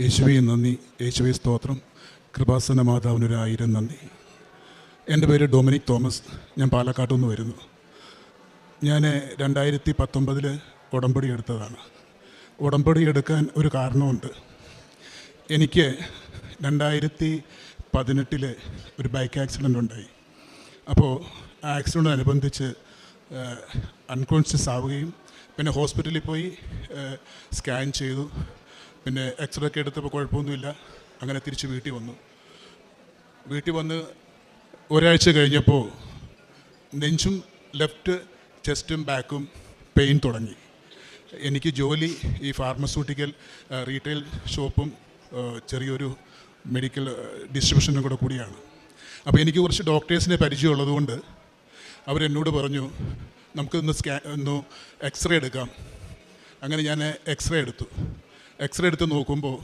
യേശുവെ നന്ദി. യേശുവെ സ്തോത്രം. കൃപാസന മാതാവിനൊരായിരം നന്ദി. എന്റെ പേര് ഡൊമിനിക് തോമസ്. ഞാൻ പാലക്കാട്ടു നിന്ന് വരുന്നു. ഞാൻ രണ്ടായിരത്തി പത്തൊമ്പതിൽ ഉടമ്പടി എടുത്തതാണ്. ഉടമ്പടി എടുക്കാൻ ഒരു കാരണമുണ്ട്. എനിക്ക് രണ്ടായിരത്തി പതിനെട്ടിൽ ഒരു ബൈക്ക് ആക്സിഡന്റ് ഉണ്ടായി. അപ്പോൾ ആ ആക്സിഡന്റനുബന്ധിച്ച് അൺകോൺഷ്യസ് ആവുകയും പിന്നെ ഹോസ്പിറ്റലിൽ പോയി സ്കാൻ ചെയ്തു. പിന്നെ എക്സ്റേ ഒക്കെ എടുത്തപ്പോൾ കുഴപ്പമൊന്നുമില്ല. അങ്ങനെ തിരിച്ച് വീട്ടിൽ വന്നു. വീട്ടിൽ വന്ന് ഒരാഴ്ച കഴിഞ്ഞപ്പോൾ നെഞ്ചും ലെഫ്റ്റ് ചെസ്റ്റും ബാക്കും പെയിൻ തുടങ്ങി. എനിക്ക് ജോലി ഈ ഫാർമസ്യൂട്ടിക്കൽ റീറ്റെയിൽ ഷോപ്പും ചെറിയൊരു മെഡിക്കൽ ഡിസ്ട്രിബ്യൂഷനും കൂടെ കൂടിയാണ്. അപ്പോൾ എനിക്ക് കുറച്ച് ഡോക്ടേഴ്സിനെ പരിചയമുള്ളതുകൊണ്ട് അവരെന്നോട് പറഞ്ഞു നമുക്കൊന്ന് സ്കാൻ ഒന്ന് എക്സ്റേ എടുക്കാം. അങ്ങനെ ഞാൻ എക്സ്റേ എടുത്തു. എക്സ്റേ എടുത്ത് നോക്കുമ്പോൾ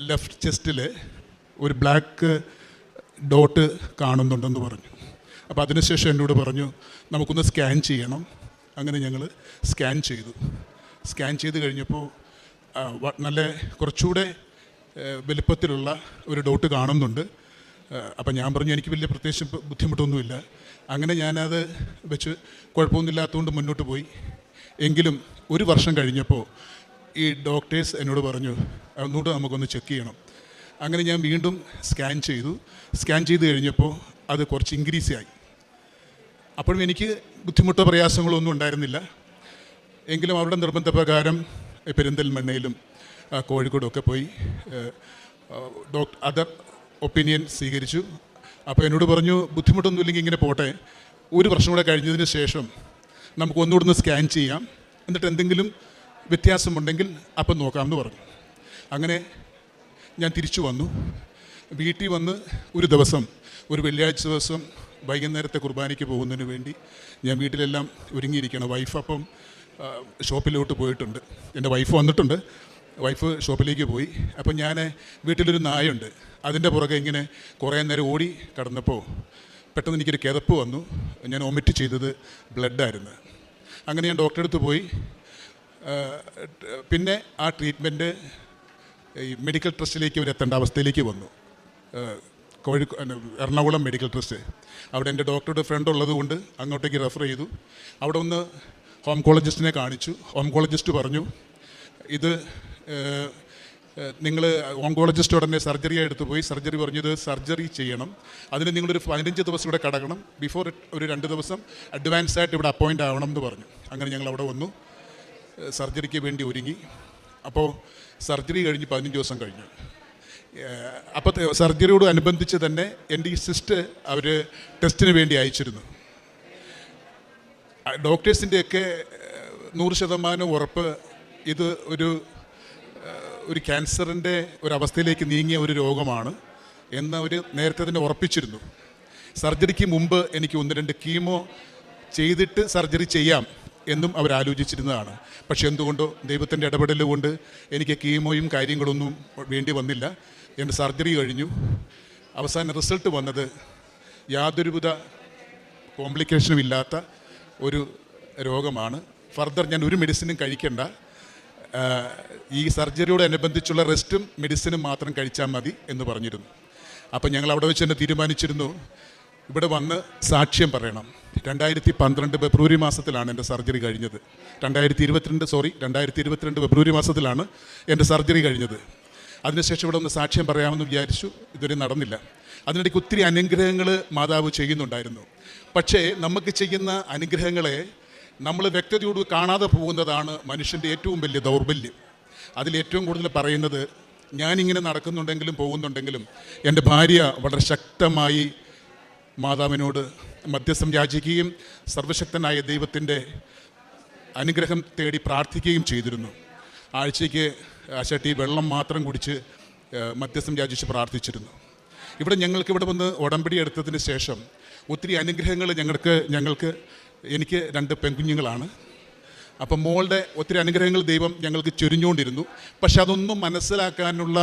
ലെഫ്റ്റ് ചെസ്റ്റിൽ ഒരു ബ്ലാക്ക് ഡോട്ട് കാണുന്നുണ്ടെന്ന് പറഞ്ഞു. അപ്പോൾ അതിനുശേഷം എന്നോട് പറഞ്ഞു നമുക്കൊന്ന് സ്കാൻ ചെയ്യണം. അങ്ങനെ ഞങ്ങൾ സ്കാൻ ചെയ്തു. സ്കാൻ ചെയ്ത് കഴിഞ്ഞപ്പോൾ നല്ല കുറച്ചുകൂടെ വലുപ്പത്തിലുള്ള ഒരു ഡോട്ട് കാണുന്നുണ്ട്. അപ്പം ഞാൻ പറഞ്ഞു എനിക്ക് വലിയ പ്രത്യേകിച്ച് ബുദ്ധിമുട്ടൊന്നുമില്ല. അങ്ങനെ ഞാനത് വെച്ച് കുഴപ്പമൊന്നുമില്ലാത്തതുകൊണ്ട് മുന്നോട്ട് പോയി. എങ്കിലും ഒരു വർഷം കഴിഞ്ഞപ്പോൾ ഈ ഡോക്ടേഴ്സ് എന്നോട് പറഞ്ഞു ഒന്നുകൂടെ നമുക്കൊന്ന് ചെക്ക് ചെയ്യണം. അങ്ങനെ ഞാൻ വീണ്ടും സ്കാൻ ചെയ്തു. സ്കാൻ ചെയ്ത് കഴിഞ്ഞപ്പോൾ അത് കുറച്ച് ഇൻക്രീസ് ആയി. അപ്പോഴും എനിക്ക് ബുദ്ധിമുട്ടോ പ്രയാസങ്ങളോ ഒന്നും ഉണ്ടായിരുന്നില്ല. എങ്കിലും അവരുടെ നിർബന്ധപ്രകാരം പെരിന്തൽമണ്ണയിലും കോഴിക്കോടൊക്കെ പോയി ഡോക്ടർ അതർ ഒപ്പീനിയൻ സ്വീകരിച്ചു. അപ്പോൾ എന്നോട് പറഞ്ഞു ബുദ്ധിമുട്ടൊന്നും ഇല്ലെങ്കിൽ ഇങ്ങനെ പോട്ടെ. ഒരു വർഷം കൂടെ കഴിഞ്ഞതിന് ശേഷം നമുക്ക് ഒന്നുകൂടെ ഒന്ന് സ്കാൻ ചെയ്യാം. എന്നിട്ട് എന്തെങ്കിലും വ്യത്യാസമുണ്ടെങ്കിൽ അപ്പം നോക്കാമെന്ന് പറഞ്ഞു. അങ്ങനെ ഞാൻ തിരിച്ചു വന്നു. വീട്ടിൽ വന്ന് ഒരു ദിവസം ഒരു വെള്ളിയാഴ്ച ദിവസം വൈകുന്നേരത്തെ കുർബാനയ്ക്ക് പോകുന്നതിന് വേണ്ടി ഞാൻ വീട്ടിലെല്ലാം ഒരുങ്ങിയിരിക്കണം വൈഫ് അപ്പം ഷോപ്പിലോട്ട് പോയിട്ടുണ്ട്. എന്റെ വൈഫ് വന്നിട്ടുണ്ട്. വൈഫ് ഷോപ്പിലേക്ക് പോയി. അപ്പം ഞാൻ വീട്ടിലൊരു നായുണ്ട്. അതിന്റെ പുറകെ ഇങ്ങനെ കുറേ നേരം ഓടി കടന്നപ്പോൾ പെട്ടെന്ന് എനിക്കൊരു കിതപ്പ് വന്നു. ഞാൻ ഒമിറ്റ് ചെയ്തത് ബ്ലഡായിരുന്നു. അങ്ങനെ ഞാൻ ഡോക്ടറെ അടുത്ത് പോയി. പിന്നെ ആ ട്രീറ്റ്മെന്റ് ഈ മെഡിക്കൽ ട്രസ്റ്റിലേക്ക് ഇവരെത്തേണ്ട അവസ്ഥയിലേക്ക് വന്നു. കോഴിക്കോ എറണാകുളം മെഡിക്കൽ ട്രസ്റ്റ് അവിടെ എന്റെ ഡോക്ടറുടെ ഫ്രണ്ട് ഉള്ളതുകൊണ്ട് അങ്ങോട്ടേക്ക് റെഫർ ചെയ്തു. അവിടെ ഒന്ന് ഹോംകോളജിസ്റ്റിനെ കാണിച്ചു. ഹോംകോളജിസ്റ്റ് പറഞ്ഞു ഇത് നിങ്ങൾ ഓങ്കോളജിസ്റ്റ് ഉടനെ സർജറി എടുത്ത് പോയി. സർജറി പറഞ്ഞത് സർജറി ചെയ്യണം. അതിന് നിങ്ങളൊരു പതിനഞ്ച് ദിവസം ഇവിടെ കടക്കണം. ബിഫോർ ഒരു രണ്ട് ദിവസം അഡ്വാൻസ് ആയിട്ട് ഇവിടെ അപ്പോയിന്റ് ആവണം എന്ന് പറഞ്ഞു. അങ്ങനെ ഞങ്ങൾ അവിടെ വന്നു. സർജറിക്ക് വേണ്ടി ഒരുങ്ങി. അപ്പോൾ സർജറി കഴിഞ്ഞ് പതിനഞ്ച് ദിവസം കഴിഞ്ഞു. അപ്പോൾ സർജറിയോട് അനുബന്ധിച്ച് തന്നെ എന്റെ ഈ സിസ്റ്റ് അവർ ടെസ്റ്റിന് വേണ്ടി അയച്ചിരുന്നു. ഡോക്ടേഴ്സിന്റെയൊക്കെ നൂറ് ശതമാനം ഉറപ്പ് ഇത് ഒരു ഒരു ക്യാൻസറിന്റെ ഒരവസ്ഥയിലേക്ക് നീങ്ങിയ ഒരു രോഗമാണ് എന്ന് അവർ നേരത്തെ തന്നെ ഉറപ്പിച്ചിരുന്നു. സർജറിക്ക് മുമ്പ് എനിക്ക് ഒന്ന് രണ്ട് കീമോ ചെയ്തിട്ട് സർജറി ചെയ്യാം. എന്നും അവർ ആലോചിച്ചിരുന്നതാണ്. പക്ഷേ എന്തുകൊണ്ടോ ദൈവത്തിന്റെ ഇടപെടൽ കൊണ്ട് എനിക്ക് കീമോയും കാര്യങ്ങളൊന്നും വേണ്ടി വന്നില്ല. എന്റെ സർജറി കഴിഞ്ഞു. അവസാന റിസൾട്ട് വന്നത് യാതൊരുവിധ കോംപ്ലിക്കേഷനും ഇല്ലാത്ത ഒരു രോഗമാണ്. ഫർദർ ഞാൻ ഒരു മെഡിസിനും കഴിക്കണ്ട. ഈ സർജറിയോട് അനുബന്ധിച്ചുള്ള റെസ്റ്റും മെഡിസിനും മാത്രം കഴിച്ചാൽ മതി എന്ന് പറഞ്ഞിരുന്നു. അപ്പം ഞങ്ങൾ അവിടെ വെച്ച് തന്നെ തീരുമാനിച്ചിരുന്നു. ഇവിടെ വന്ന് സാക്ഷ്യം പറയണം. രണ്ടായിരത്തി പന്ത്രണ്ട് ഫെബ്രുവരി മാസത്തിലാണ് എന്റെ സർജറി കഴിഞ്ഞത്. രണ്ടായിരത്തി ഇരുപത്തിരണ്ട് സോറി രണ്ടായിരത്തി ഇരുപത്തിരണ്ട് ഫെബ്രുവരി മാസത്തിലാണ് എന്റെ സർജറി കഴിഞ്ഞത്. അതിനുശേഷം ഇവിടെ ഒന്ന് സാക്ഷ്യം പറയാമെന്ന് വിചാരിച്ചു ഇതുവരെ നടന്നില്ല. അതിനിടയ്ക്ക് ഒത്തിരി അനുഗ്രഹങ്ങൾ മാതാവ് ചെയ്യുന്നുണ്ടായിരുന്നു. പക്ഷേ നമുക്ക് ചെയ്യുന്ന അനുഗ്രഹങ്ങളെ നമ്മൾ വ്യക്തതയോട് കാണാതെ പോകുന്നതാണ് മനുഷ്യന്റെ ഏറ്റവും വലിയ ദൗർബല്യം. അതിൽ ഏറ്റവും കൂടുതൽ പറയുന്നത് ഞാനിങ്ങനെ നടക്കുന്നുണ്ടെങ്കിലും പോകുന്നുണ്ടെങ്കിലും എന്റെ ഭാര്യ വളരെ ശക്തമായി മാതാവിനോട് മധ്യസ്ഥം യാചിക്കുകയും സർവശക്തനായ ദൈവത്തിന്റെ അനുഗ്രഹം തേടി പ്രാർത്ഥിക്കുകയും ചെയ്തിരുന്നു. ആഴ്ചയ്ക്ക് ആശാട്ടി വെള്ളം മാത്രം കുടിച്ച് മധ്യസ്ഥം യാചിച്ച് പ്രാർത്ഥിച്ചിരുന്നു. ഇവിടെ ഞങ്ങൾക്ക് ഇവിടെ വന്ന് ഉടമ്പടി എടുത്തതിന് ശേഷം ഒത്തിരി അനുഗ്രഹങ്ങൾ ഞങ്ങൾക്ക് ഞങ്ങൾക്ക് എനിക്ക് രണ്ട് പെൺകുഞ്ഞുങ്ങളാണ്. അപ്പം മോളുടെ ഒത്തിരി അനുഗ്രഹങ്ങൾ ദൈവം ഞങ്ങൾക്ക് ചൊരിഞ്ഞുകൊണ്ടിരുന്നു. പക്ഷെ അതൊന്നും മനസ്സിലാക്കാനുള്ള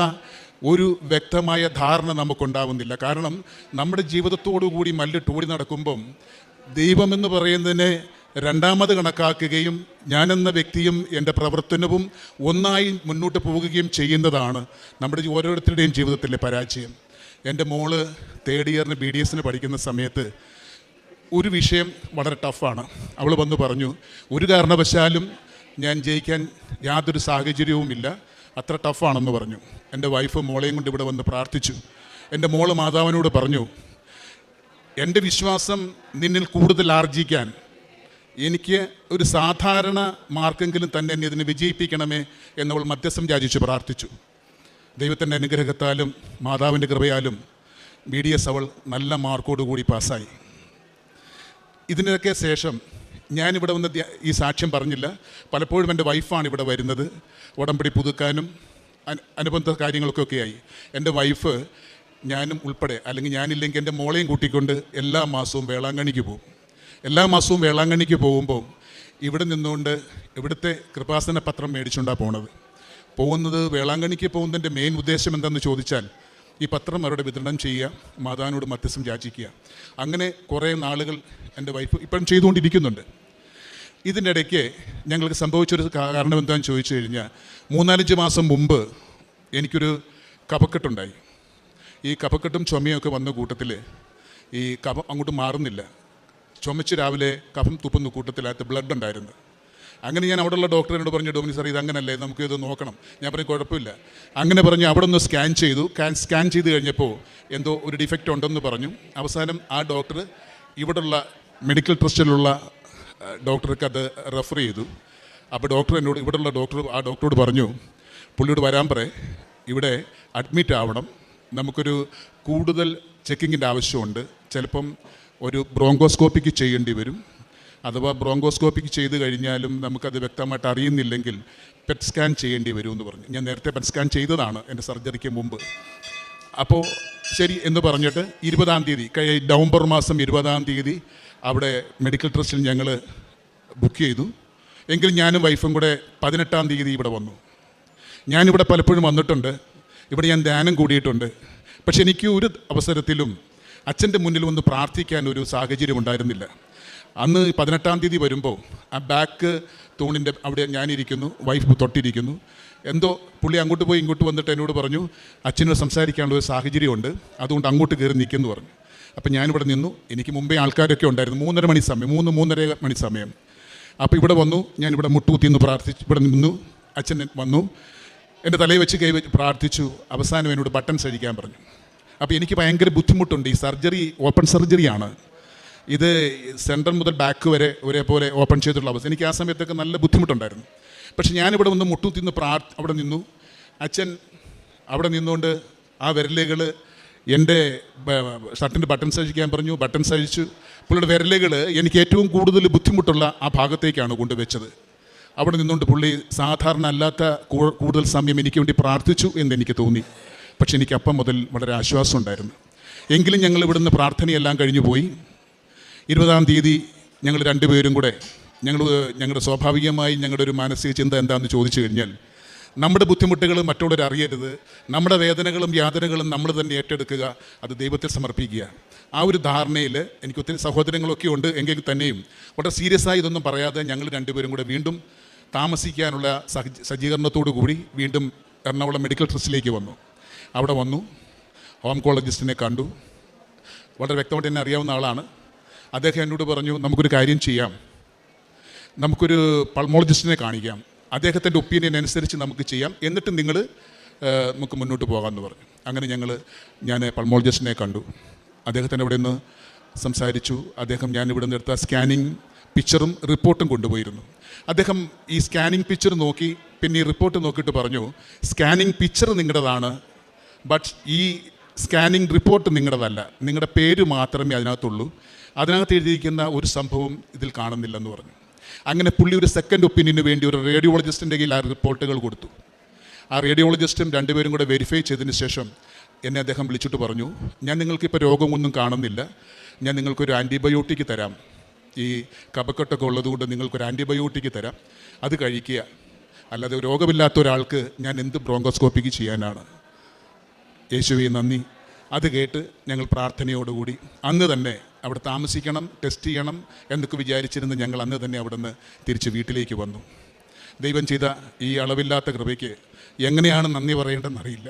ഒരു വ്യക്തമായ ധാരണ നമുക്കുണ്ടാവുന്നില്ല. കാരണം നമ്മുടെ ജീവിതത്തോടു കൂടി മല്ലിട്ട് ഓടി നടക്കുമ്പം ദൈവമെന്ന് പറയുന്നതിനെ രണ്ടാമത് കണക്കാക്കുകയും ഞാനെന്ന വ്യക്തിയും എന്റെ പ്രവർത്തനവും ഒന്നായി മുന്നോട്ട് പോവുകയും ചെയ്യുന്നതാണ് നമ്മുടെ ഓരോരുത്തരുടെയും ജീവിതത്തിലെ പരാജയം. എന്റെ മോൾ തേർഡ് ഇയറിന് ബി ഡി എസിന് പഠിക്കുന്ന സമയത്ത് ഒരു വിഷയം വളരെ ടഫാണ്. അവൾ വന്ന് പറഞ്ഞു ഒരു കാരണവശാലും ഞാൻ ജയിക്കാൻ യാതൊരു സാഹചര്യവുമില്ല. അത്ര ടഫാണെന്ന് പറഞ്ഞു. എന്റെ വൈഫ് മോളെയും കൊണ്ട് ഇവിടെ വന്ന് പ്രാർത്ഥിച്ചു. എന്റെ മോൾ മാതാവിനോട് പറഞ്ഞു എന്റെ വിശ്വാസം നിന്നിൽ കൂടുതൽ ആർജിക്കാൻ എനിക്ക് ഒരു സാധാരണ മാർക്കെങ്കിലും തന്നെ എന്നെ ഇതിനെ വിജയിപ്പിക്കണമേ എന്നവൾ മധ്യസ്ഥം യാചിച്ച് പ്രാർത്ഥിച്ചു. ദൈവത്തിന്റെ അനുഗ്രഹത്താലും മാതാവിന്റെ കൃപയാലും ബി ഡി എസ് അവൾ നല്ല മാർക്കോടുകൂടി പാസ്സായി. ഇതിനൊക്കെ ശേഷം ഞാനിവിടെ വന്ന് ഈ സാക്ഷ്യം പറഞ്ഞില്ല. പലപ്പോഴും എന്റെ വൈഫാണ് ഇവിടെ വരുന്നത്. ഉടമ്പടി പുതുക്കാനും അന- അനുബന്ധ കാര്യങ്ങൾക്കൊക്കെ ആയി എന്റെ വൈഫ് ഞാനും ഉൾപ്പെടെ അല്ലെങ്കിൽ ഞാനില്ലെങ്കിൽ എന്റെ മോളെയും കൂട്ടിക്കൊണ്ട് എല്ലാ മാസവും വേളാങ്കണ്ണിക്ക് പോകും. എല്ലാ മാസവും വേളാങ്കണ്ണിക്ക് പോകുമ്പോൾ ഇവിടെ നിന്നുകൊണ്ട് ഇവിടുത്തെ കൃപാസന പത്രം മേടിച്ചുകൊണ്ടാണ് പോണത്. പോകുന്നത് വേളാങ്കണ്ണിക്ക് പോകുന്നതിന്റെ മെയിൻ ഉദ്ദേശം എന്താണെന്ന് ചോദിച്ചാൽ ഈ പത്രം അവരുടെ വിതരണം ചെയ്യുക മാതാവിനോട് മധ്യസ്ഥം യാചിക്കുക. അങ്ങനെ കുറേ നാളുകൾ എന്റെ വൈഫ് ഇപ്പോഴും ചെയ്തുകൊണ്ടിരിക്കുന്നുണ്ട്. ഇതിന്റെ ഇടയ്ക്ക് ഞങ്ങൾക്ക് സംഭവിച്ചൊരു കാരണം എന്താണെന്ന് ചോദിച്ചു കഴിഞ്ഞാൽ മൂന്നാലഞ്ച് മാസം മുമ്പ് എനിക്കൊരു കപക്കെട്ടുണ്ടായി ഈ കഫക്കെട്ടും ചുമയൊക്കെ വന്ന കൂട്ടത്തിൽ ഈ കഫം അങ്ങോട്ട് മാറുന്നില്ല. ചുമച്ച് രാവിലെ കഫം തുപ്പുന്ന കൂട്ടത്തിലകത്ത് ബ്ലഡ് ഉണ്ടായിരുന്നു. അങ്ങനെ ഞാൻ അവിടെയുള്ള ഡോക്ടറിനോട് പറഞ്ഞു ഡോമിനി സാർ ഇതങ്ങനല്ലേ നമുക്ക് ഇത് നോക്കണം. ഞാൻ പറഞ്ഞു കുഴപ്പമില്ല. അങ്ങനെ പറഞ്ഞ് അവിടെ ഒന്ന് സ്കാൻ ചെയ്തു സ്കാൻ ചെയ്ത് കഴിഞ്ഞപ്പോൾ എന്തോ ഒരു ഡിഫക്റ്റ് ഉണ്ടെന്ന് പറഞ്ഞു. അവസാനം ആ ഡോക്ടർ ഇവിടുള്ള മെഡിക്കൽ ട്രസ്റ്റിലുള്ള ഡോക്ടർക്ക് അത് റെഫർ ചെയ്തു. അപ്പോൾ ഡോക്ടർ എന്നോട് ഇവിടെയുള്ള ഡോക്ടർ ആ ഡോക്ടറോട് പറഞ്ഞു പുള്ളിയോട് വരാൻ പറയേ. ഇവിടെ അഡ്മിറ്റ് ആവണം. നമുക്കൊരു കൂടുതൽ ചെക്കിങ്ങിന്റെ ആവശ്യമുണ്ട്. ചിലപ്പം ഒരു ബ്രോങ്കോസ്കോപ്പിക്ക് ചെയ്യേണ്ടി വരും. അഥവാ ബ്രോങ്കോസ്കോപ്പിക്ക് ചെയ്ത് കഴിഞ്ഞാലും നമുക്കത് വ്യക്തമായിട്ട് അറിയുന്നില്ലെങ്കിൽ പെറ്റ് സ്കാൻ ചെയ്യേണ്ടി വരുമെന്ന് പറഞ്ഞു. ഞാൻ നേരത്തെ പെറ്റ് സ്കാൻ ചെയ്തതാണ് എന്റെ സർജറിക്ക് മുമ്പ്. അപ്പോൾ ശരി എന്ന് പറഞ്ഞിട്ട് ഇരുപതാം തീയതി നവംബർ മാസം ഇരുപതാം തീയതി അവിടെ മെഡിക്കൽ ട്രസ്റ്റിൽ ഞങ്ങൾ ബുക്ക് ചെയ്തു. എങ്കിൽ ഞാനും വൈഫും കൂടെ പതിനെട്ടാം തീയതി ഇവിടെ വന്നു. ഞാനിവിടെ പലപ്പോഴും വന്നിട്ടുണ്ട്. ഇവിടെ ഞാൻ ധ്യാനം കൂടിയിട്ടുണ്ട്. പക്ഷെ എനിക്ക് ഒരു അവസരത്തിലും അച്ഛന്റെ മുന്നിൽ ഒന്ന് പ്രാർത്ഥിക്കാൻ ഒരു സാഹചര്യം ഉണ്ടായിരുന്നില്ല. അന്ന് പതിനെട്ടാം തീയതി വരുമ്പോൾ ആ ബാക്ക് തൂണിന്റെ അവിടെ ഞാനിരിക്കുന്നു വൈഫ് തൊട്ടിരിക്കുന്നു. എന്തോ പുള്ളി അങ്ങോട്ട് പോയി ഇങ്ങോട്ട് വന്നിട്ട് എന്നോട് പറഞ്ഞു അച്ഛനോട് സംസാരിക്കാനുള്ള ഒരു സാഹചര്യമുണ്ട് അതുകൊണ്ട് അങ്ങോട്ട് കയറി നിൽക്കുന്നു പറഞ്ഞു. അപ്പം ഞാനിവിടെ നിന്നു. എനിക്ക് മുമ്പേ ആൾക്കാരൊക്കെ ഉണ്ടായിരുന്നു. മൂന്നര മണി സമയം മൂന്ന് മൂന്നര മണി സമയം. അപ്പോൾ ഇവിടെ വന്നു ഞാൻ ഇവിടെ മുട്ടുകുത്തി നിന്ന് പ്രാർത്ഥിച്ചു ഇവിടെ നിന്നു. അച്ഛൻ വന്നു. എന്റെ തലയിൽ വെച്ച് കൈ വെച്ച് പ്രാർത്ഥിച്ചു. അവസാനം എന്നോട് ബട്ടൺ അഴിക്കാൻ പറഞ്ഞു. അപ്പോൾ എനിക്ക് ഭയങ്കര ബുദ്ധിമുട്ടുണ്ട്. ഈ സർജറി ഓപ്പൺ സർജറിയാണ്. ഇത് സെന്റർ മുതൽ ബാക്ക് വരെ ഒരേപോലെ ഓപ്പൺ ചെയ്തിട്ടുള്ള അവസ്ഥ. എനിക്ക് ആ സമയത്തൊക്കെ നല്ല ബുദ്ധിമുട്ടുണ്ടായിരുന്നു. പക്ഷെ ഞാനിവിടെ വന്ന് മുട്ടുകുത്തി നിന്ന് പ്രാർ അവിടെ നിന്നു. അച്ഛൻ അവിടെ നിന്നുകൊണ്ട് ആ വിരലുകൾ എന്റെ ഷർട്ടിന്റെ ബട്ടൺ സഹിക്കാൻ പറഞ്ഞു ബട്ടൺ സഹിച്ചു. പുള്ളിയുടെ വിരലുകൾ എനിക്ക് ഏറ്റവും കൂടുതൽ ബുദ്ധിമുട്ടുള്ള ആ ഭാഗത്തേക്കാണ് കൊണ്ടുവച്ചത്. അവിടെ നിന്നുകൊണ്ട് പുള്ളി സാധാരണ അല്ലാത്ത കൂടുതൽ സമയം എനിക്ക് വേണ്ടി പ്രാർത്ഥിച്ചു എന്ന് എനിക്ക് തോന്നി. പക്ഷെ എനിക്ക് അപ്പം മുതൽ വളരെ ആശ്വാസം ഉണ്ടായിരുന്നു എങ്കിലും ഞങ്ങൾ ഇവിടുന്ന് പ്രാർത്ഥനയെല്ലാം കഴിഞ്ഞു പോയി ഇരുപതാം തീയതി ഞങ്ങൾ രണ്ടുപേരും കൂടെ ഞങ്ങൾ ഞങ്ങളുടെ സ്വാഭാവികമായി ഞങ്ങളുടെ ഒരു മാനസിക ചിന്ത എന്താണെന്ന് ചോദിച്ചു കഴിഞ്ഞാൽ നമ്മുടെ ബുദ്ധിമുട്ടുകൾ മറ്റുള്ളവർ അറിയരുത്. നമ്മുടെ വേദനകളും യാതനകളും നമ്മൾ തന്നെ ഏറ്റെടുക്കുക അത് ദൈവത്തിൽ സമർപ്പിക്കുക. ആ ഒരു ധാരണയിൽ എനിക്ക് ഒത്തിരി സഹോദരങ്ങളൊക്കെ ഉണ്ട് എങ്കിൽ തന്നെയും വളരെ സീരിയസ് ആയി ഇതൊന്നും പറയാതെ ഞങ്ങൾ രണ്ടുപേരും കൂടെ വീണ്ടും താമസിക്കാനുള്ള സജ്ജീകരണത്തോടു കൂടി വീണ്ടും എറണാകുളം മെഡിക്കൽ ട്രസ്റ്റിലേക്ക് വന്നു. അവിടെ വന്നു ഓംകോളജിസ്റ്റിനെ കണ്ടു. വളരെ വ്യക്തമായിട്ട് എന്നെ അറിയാവുന്ന ആളാണ്. അദ്ദേഹം എന്നോട് പറഞ്ഞു നമുക്കൊരു കാര്യം ചെയ്യാം. നമുക്കൊരു പൾമോളജിസ്റ്റിനെ കാണിക്കാം. അദ്ദേഹത്തിന്റെ ഒപ്പീനിയൻ അനുസരിച്ച് നമുക്ക് ചെയ്യാം. എന്നിട്ട് നിങ്ങൾ നമുക്ക് മുന്നോട്ട് പോകാമെന്ന് പറഞ്ഞു. അങ്ങനെ ഞങ്ങൾ ഞാൻ പൾമോളജിസ്റ്റിനെ കണ്ടു. അദ്ദേഹത്തിന്റെ അവിടെ നിന്ന് സംസാരിച്ചു. അദ്ദേഹം ഞാൻ ഇവിടെ നിന്ന് എടുത്ത സ്കാനിങ് പിക്ചറും റിപ്പോർട്ടും കൊണ്ടുപോയിരുന്നു. അദ്ദേഹം ഈ സ്കാനിങ് പിക്ചർ നോക്കി പിന്നെ ഈ റിപ്പോർട്ട് നോക്കിയിട്ട് പറഞ്ഞു സ്കാനിങ് പിക്ചർ നിങ്ങളുടേതാണ് ബട്ട് ഈ സ്കാനിങ് റിപ്പോർട്ട് നിങ്ങളുടേതല്ല. നിങ്ങളുടെ പേര് മാത്രമേ അതിനകത്തുള്ളൂ. അതിനകത്ത് എഴുതിയിരിക്കുന്ന ഒരു സംഭവം ഇതിൽ കാണുന്നില്ലെന്ന് പറഞ്ഞു. അങ്ങനെ പുള്ളി ഒരു സെക്കൻഡ് ഒപ്പീനിയന് വേണ്ടി ഒരു റേഡിയോളജിസ്റ്റിന്റെ കയ്യിൽ ആ റിപ്പോർട്ടുകൾ കൊടുത്തു. ആ റേഡിയോളജിസ്റ്റും രണ്ടുപേരും കൂടെ വെരിഫൈ ചെയ്തതിന് ശേഷം എന്നെ അദ്ദേഹം വിളിച്ചിട്ട് പറഞ്ഞു ഞാൻ നിങ്ങൾക്കിപ്പോൾ രോഗമൊന്നും കാണുന്നില്ല. ഞാൻ നിങ്ങൾക്കൊരു ആന്റിബയോട്ടിക് തരാം. ഈ കപക്കെട്ടൊക്കെ ഉള്ളതുകൊണ്ട് നിങ്ങൾക്കൊരു ആന്റിബയോട്ടിക് തരാം. അത് കഴിക്കുക. അല്ലാതെ രോഗമില്ലാത്ത ഒരാൾക്ക് ഞാൻ എന്ത് ബ്രോങ്കോസ്കോപ്പിക്ക് ചെയ്യാനാണ്? യേശുവെ നന്ദി. അത് കേട്ട് ഞങ്ങൾ പ്രാർത്ഥനയോടുകൂടി. അന്ന് തന്നെ അവിടെ താമസിക്കണം ടെസ്റ്റ് ചെയ്യണം എന്നൊക്കെ വിചാരിച്ചിരുന്ന് ഞങ്ങൾ അന്ന് തന്നെ അവിടുന്ന് തിരിച്ച് വീട്ടിലേക്ക് വന്നു. ദൈവം ചെയ്ത ഈ അളവില്ലാത്ത കൃപയ്ക്ക് എങ്ങനെയാണ് നന്ദി പറയേണ്ടതെന്നറിയില്ല.